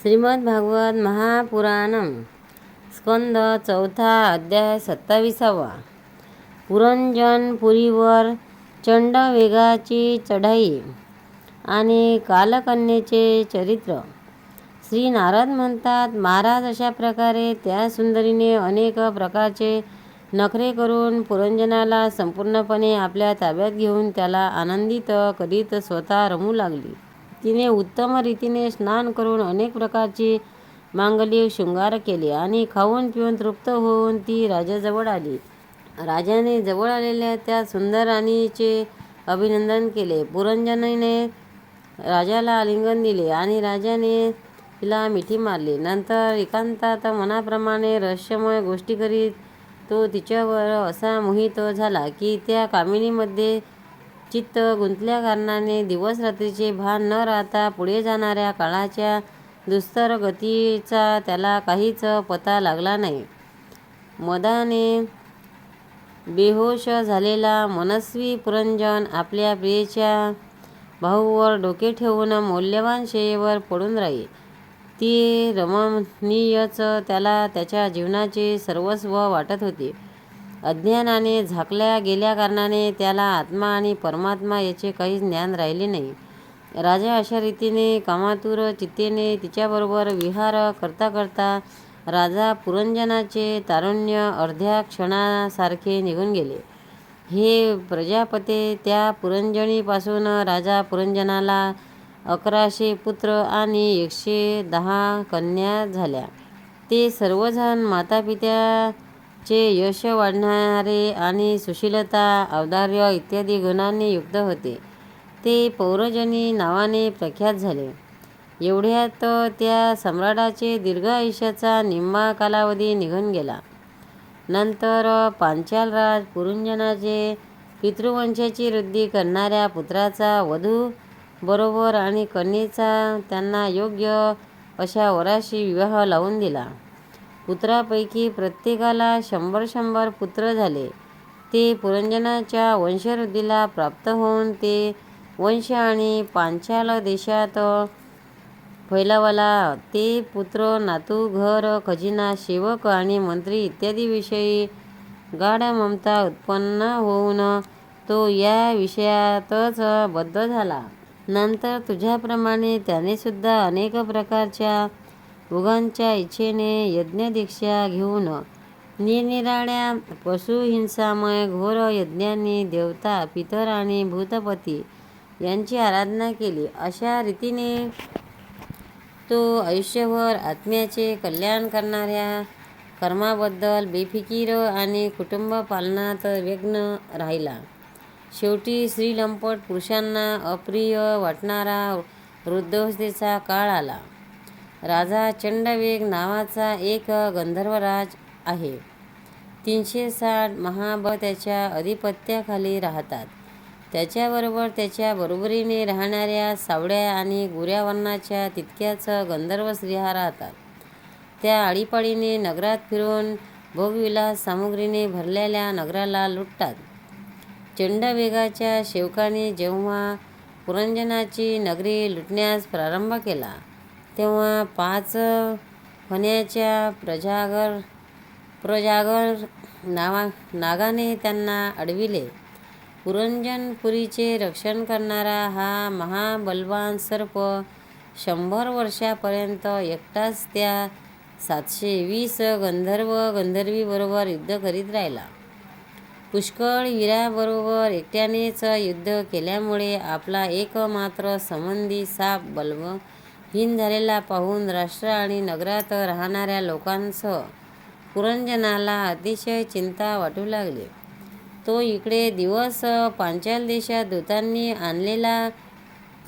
श्रीमद भागवत महापुराणम स्कंद चौथा अध्याय सत्ताविसावा पुरंजनपुरीवर चंडवेगाची चढाई आणि कालकन्येचे चरित्र। श्री नारद म्हणतात महाराज अशा प्रकारे त्या सुंदरीने अनेक प्रकारचे नखरे करून पुरंजनाला संपूर्णपणे आपल्या ताब्यात घेऊन त्याला आनंदित करीत स्वतः रमू लागली. तिने उत्तम रीतीने स्नान करून अनेक प्रकारची मांगलिक शृंगार केले आणि खाऊन पिऊन तृप्त होऊन ती राजाजवळ आली. राजाने जवळ आलेल्या त्या सुंदर राणीचे अभिनंदन केले. पुरंजनाने राजाला आलिंगन दिले आणि राजाने तिला मिठी मारली. नंतर एकांतात मनाप्रमाणे रहस्यमय गोष्टी करीत तो तिच्यावर असा मोहित झाला की त्या कामिनीमध्ये चित्त गुंतल्या कारणाने दिवस रात्रीचे भान न राहता पुढे जाणाऱ्या काळाच्या दुस्तर गतीचा त्याला काहीच पता लागला नाही. मदाने बेहोश झालेला मनस्वी पुरंजन आपल्या प्रियेच्या भाऊवर डोके ठेवून मौल्यवान शयेवर पडून राही ती रमणीयच त्याला त्याच्या जीवनाचे सर्वस्व वाटत होते. अज्ञानाने झाकल्या गेल्या कारणाने त्याला आत्मा आणि परमात्मा याचे काही ज्ञान राहिले नाही. राजा अशा रीतीने कामातुर चित्तेने तिच्याबरोबर विहार करता करता राजा पुरंजनाचे तारुण्य अर्ध्या क्षणासारखे निघून गेले. हे प्रजापते त्या पुरंजनीपासून राजा पुरंजनाला अकराशे पुत्र आणि एकशे दहा कन्या झाल्या. ते सर्वजण मातापित्या जे यश वाढणारे आणि सुशीलता औदार्य इत्यादी गुणांनी युक्त होते. ते पौरजनी नावाने प्रख्यात झाले. एवढ्यात त्या सम्राटाचे दीर्घ आयुष्याचा निम्मा कालावधी निघून गेला. नंतर पांचालराज पुरुंजनाचे पितृवंशाची वृद्धी करणाऱ्या पुत्राचा वधू बरोबर आणि कन्येचा त्यांना योग्य अशा वराशी विवाह लावून दिला. पुत्रापैकी प्रत्येकाला शंभर शंभर पुत्र झाले. ते पुरंजनाच्या वंशवृद्धीला प्राप्त होऊन ते वंश आणि पांचाल देशात फैलावला. ते पुत्र नातू घर खजिना सेवक आणि मंत्री इत्यादीविषयी गाढ ममता उत्पन्न होऊन तो या विषयातच बद्ध झाला. नंतर तुझ्याप्रमाणे त्याने सुद्धा अनेक प्रकारच्या उगांच्या इच्छेने यज्ञदीक्षा घेऊन निरनिराळ्या पशुहिंसामय घोर यज्ञांनी देवता पितर आणि भूतपती यांची आराधना केली. अशा रीतीने तो आयुष्यभर आत्म्याचे कल्याण करणाऱ्या कर्माबद्दल बेफिकीर आणि कुटुंब पालनात व्यग्न राहिला. शेवटी स्त्रीलंपट पुरुषांना अप्रिय वाटणारा वृद्धावस्थेचा काळ आला. राजा चंडवेग नावाचा एक गंधर्वराज आहे. तीनशे साठ महाबळ त्याच्या अधिपत्याखाली राहतात. त्याच्याबरोबर त्याच्या बरोबरीने राहणाऱ्या सावड्या आणि गोऱ्या वर्णाच्या तितक्याच गंधर्व स्त्रिया राहतात. त्या आळीपाळीने नगरात फिरून भोगविलास सामुग्रीने भरलेल्या नगराला लुटतात. चंडवेगाच्या शेवकाने जेव्हा पुरंजनाची नगरी लुटण्यास प्रारंभ केला तेव्हा पाच होण्याच्या प्रजागर प्रजागर नावा नागाने त्यांना अडविले. पुरंजनपुरीचे रक्षण करणारा हा महाबलवान सर्प शंभर वर्षापर्यंत एकटाच त्या सातशे वीस गंधर्व गंधर्वीबरोबर युद्ध करीत राहिला. पुष्कळ वीराबरोबर एकट्यानेच युद्ध केल्यामुळे आपला एकमात्र संबंधी साप हीन झालेला पाहून राष्ट्र आणि नगरात राहणाऱ्या लोकांसह पुरंजनाला अतिशय चिंता वाटू लागली. तो इकडे दिवस पांचाल देशात दूतांनी आणलेला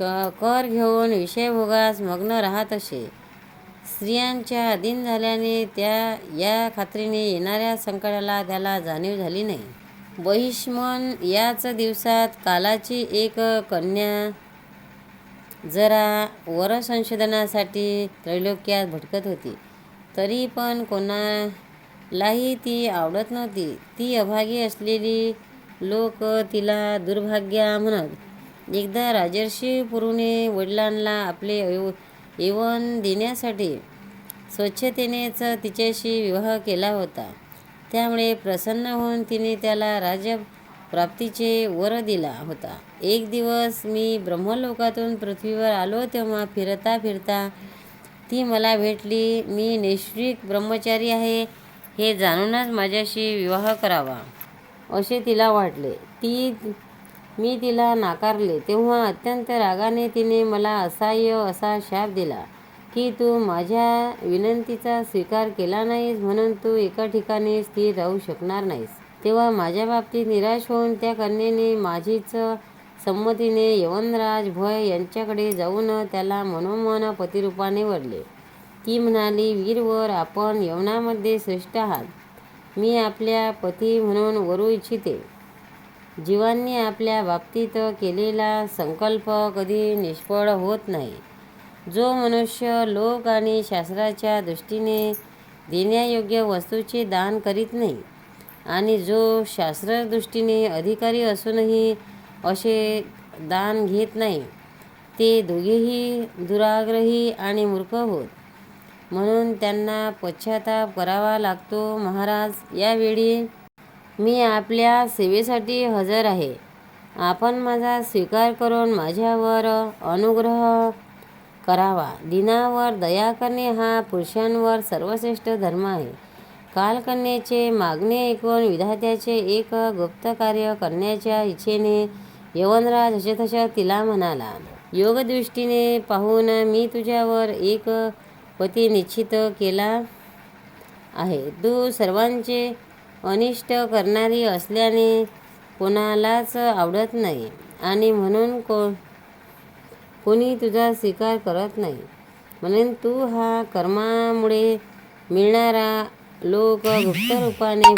क कर घेऊन विषयभोगास मग्न राहत असे. स्त्रियांच्या अधीन झाल्याने त्या या खात्रीने येणाऱ्या संकटाला त्याला जाणीव झाली नाही. बहिष्मन याच दिवसात कालाची एक कन्या जरा वरसंशोधनासाठी त्रैलोक्यात भटकत होती. तरी पण कोणालाही ती आवडत नव्हती. ती अभागी असलेली लोक तिला दुर्भाग्या म्हणत एकदा राजर्षी पुरूने वडिलांना आपले येऊन देण्यासाठी स्वच्छतेनेच तिच्याशी विवाह केला होता. त्यामुळे प्रसन्न होऊन तिने त्याला राज प्राप्तीचे वर दिला होता. एक दिवस मी ब्रह्मलोकातून पृथ्वीवर आलो तेव्हा फिरता फिरता ती मला भेटली मी नैश्विक ब्रह्मचारी आहे हे जाणूनच माझ्याशी विवाह करावा. असे तिला वाटले. ती मी तिला नाकारले तेव्हा अत्यंत रागाने तिने मला असह्य असा शाप दिला की तू माझ्या विनंतीचा स्वीकार केला नाहीस म्हणून तू एका ठिकाणी स्थिर राहू शकणार नाहीस. तेव्हा माझ्या बाबतीत निराश होऊन त्या कन्येने माझीच संमतीने यवनराज भय यांच्याकडे जाऊन त्याला मनोमन पतिरूपाने वरले. ती म्हणाली वीरवर आपण यवनामध्ये श्रेष्ठ आहात. मी आपल्या पती म्हणून वरू इच्छिते. जीवांनी आपल्या बाबतीत केलेला संकल्प कधी निष्फळ होत नाही. जो मनुष्य लोक आणि शास्त्राच्या दृष्टीने देण्यायोग्य वस्तूचे दान करीत नाही आणि जो शास्त्रदृष्टीने अधिकारी असूनही असे दान घेत नाही ते दोघेही दुराग्रही आणि मूर्ख होत. म्हणून त्यांना पश्चाताप करावा लागतो महाराज. यावेळी मी आपल्या सेवेसाठी हजर आहे. आपण माझा स्वीकार करून माझ्यावर अनुग्रह करावा. दिनावर दया करणे हा पुरुषांवर सर्वश्रेष्ठ धर्म आहे. कालकन्येचे मागणे ऐकून विधात्याचे एक गुप्त कार्य करण्याच्या इच्छेने यवनराज हसतहसत तिला म्हणाला योगदृष्टीने पाहून मी तुझ्यावर एक पती निश्चित केला आहे. तू सर्वांचे अनिष्ट करणारी असल्याने कोणालाच आवडत नाही आणि म्हणून को कोणी तुझा स्वीकार करत नाही. म्हणून तू हा कर्मामुळे मिळणारा लोक गुप्त रूपाने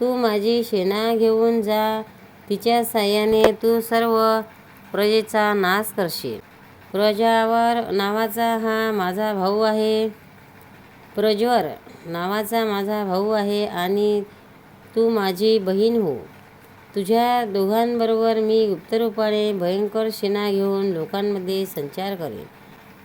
तू माझी सेना घेऊन जा. तिच्या साह्याने तू सर्व प्रजेचा नाश करशील. प्रजावर नावाचा हा माझा भाऊ आहे. प्रज्वर नावाचा माझा भाऊ आहे आणि तू माझी बहीण हो. तुझ्या दोघांबरोबर मी गुप्तरूपाने भयंकर सेना घेऊन लोकांमध्ये संचार करेन.